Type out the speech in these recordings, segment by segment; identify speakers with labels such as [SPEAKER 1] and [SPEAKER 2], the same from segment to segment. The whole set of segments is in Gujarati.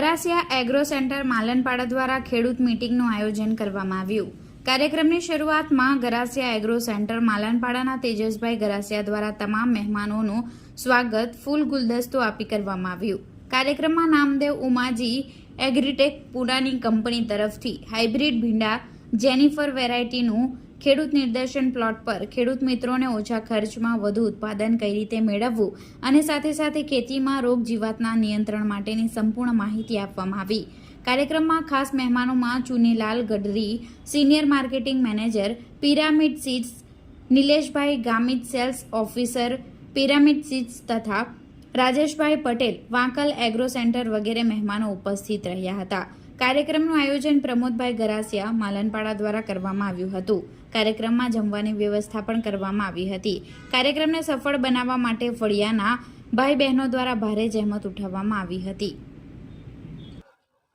[SPEAKER 1] ગરાસિયા એગ્રો સેન્ટર માલનપાડા દ્વારા ખેડૂત મીટિંગનું આયોજન કરવામાં આવ્યું. કાર્યક્રમની શરૂઆતમાં ગરાસિયા એગ્રો સેન્ટર માલનપાડાના તેજસભાઈ ગરાસિયા દ્વારા તમામ મહેમાનોનું સ્વાગત, ફૂલ ગુલદસ્તો આપી કરવામાં આવ્યું. કાર્યક્રમમાં નામદેવ ઉમાજી, એગ્રીટેક પુનાની કંપની તરફથી હાઇબ્રિડ ભીંડા, જેનિફર વેરાયટીનું ખેડૂત નિદર્શન પ્લોટ પર ખેડૂત મિત્રોને ઓછા ખર્ચમાં વધુ ઉત્પાદન કઈ રીતે મેળવવું અને સાથે સાથે ખેતીમાં રોગ જીવાતના નિયંત્રણ માટેની સંપૂર્ણ માહિતી આપવામાં આવી. કાર્યક્રમમાં ખાસ મહેમાનોમાં Chunilal Gadhari senior marketing manager Pyramid seeds, Nileshbhai Gamit sales officer Pyramid seeds તથા રાજેશભાઈ પટેલ, વાંકલ એગ્રો સેન્ટર વગેરે મહેમાનો ઉપસ્થિત રહ્યા હતા. કાર્યક્રમનું આયોજન પ્રમોદભાઈ ગરાસિયા માલનપાડા દ્વારા કરવામાં આવ્યું હતું. કાર્યક્રમમાં જમવાની વ્યવસ્થા પણ કરવામાં આવી હતી. કાર્યક્રમને સફળ બનાવવા માટે ફળિયાના ભાઈ બહેનો દ્વારા ભારે જહેમત ઉઠાવવામાં આવી હતી.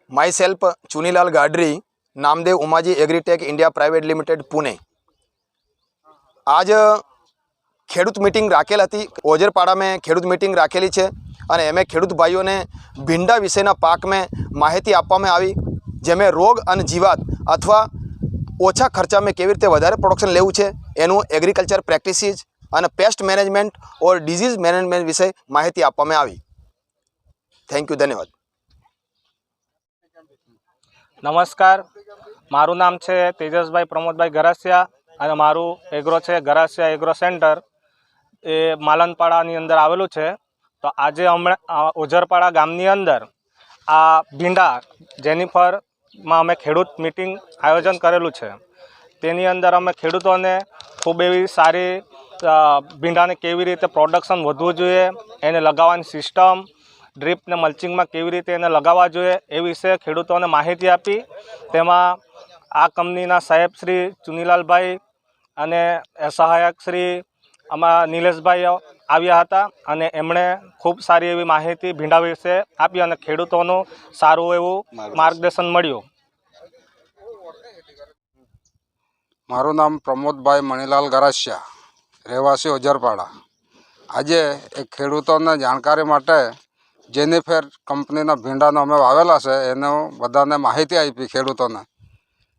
[SPEAKER 2] Myself Chunilal Gadri, Namdev Umaji agritech India private limited, Pune. આજ ખેડૂત મિટિંગ રાખેલ હતી. ઓજરપાડા મેં ખેડૂત મિટિંગ રાખેલી છે. અને એમે ખેડૂત ભાઈઓને ભીંડા વિશેના પાકમાં માહિતી આપવામાં આવી, જેમાં રોગ અને જીવાત અથવા ઓછા ખર્ચામાં કેવી રીતે વધારે પ્રોડક્શન લેવું છે, એનું એગ્રીકલ્ચર પ્રેક્ટિસીસ અને pest management or disease management વિશે માહિતી આપવામાં આવી. થેન્ક યુ ધન્યવાદ.
[SPEAKER 3] નમસ્કાર. મારું નામ છે તેજસભાઈ પ્રમોદભાઈ ગરાસિયા અને મારું એગ્રો છે ગરાસિયા એગ્રો સેન્ટર એ માલનપાડાની અંદર આવેલું છે. તો આજે હમણાં ઓઝરપાડા ગામની અંદર આ ભીંડા જેનિફરમાં અમે ખેડૂત મિટિંગ આયોજન કરેલું છે. તેની અંદર અમે ખેડૂતોને ખૂબ એવી સારી ભીંડાને કેવી રીતે પ્રોડક્શન વધવું જોઈએ, એને લગાવવાની સિસ્ટમ, ડ્રીપને મલ્ચિંગમાં કેવી રીતે એને લગાવવા જોઈએ એ વિશે ખેડૂતોને માહિતી આપી. તેમાં આ કંપનીના સાહેબ શ્રી ચુનીલાલભાઈ અને સહાયક શ્રી આમાં નિલેશભાઈ આવ્યા હતા અને એમણે ખૂબ સારી એવી માહિતી ભીંડા વિશે આપી અને ખેડૂતોનું સારું એવું માર્ગદર્શન મળ્યું.
[SPEAKER 4] મારું નામ પ્રમોદભાઈ મણિલાલ ગરાસિયા રહેવાસી ઓજરપાડા. આજે એક ખેડૂતોને જાણકારી માટે જેનિફેર કંપનીના ભીંડાનો અમે વાવેલા છે એનો બધાને માહિતી આપી ખેડૂતોને.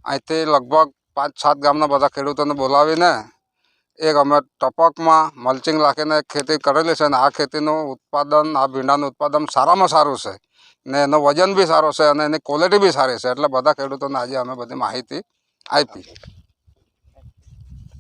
[SPEAKER 4] અહીંથી લગભગ પાંચ સાત ગામના બધા ખેડૂતોને બોલાવીને એક અમે ટપકમાં મલ્ચિંગ એક ખેતી કરેલી છે અને આ ખેતીનું ઉત્પાદન, આ ભીંડાનું ઉત્પાદન સારામાં સારું છે. ને એનો વજન બી સારો છે અને એની ક્વોલિટી બી સારી છે. એટલે બધા ખેડૂતોને આજે અમે બધી માહિતી આપી.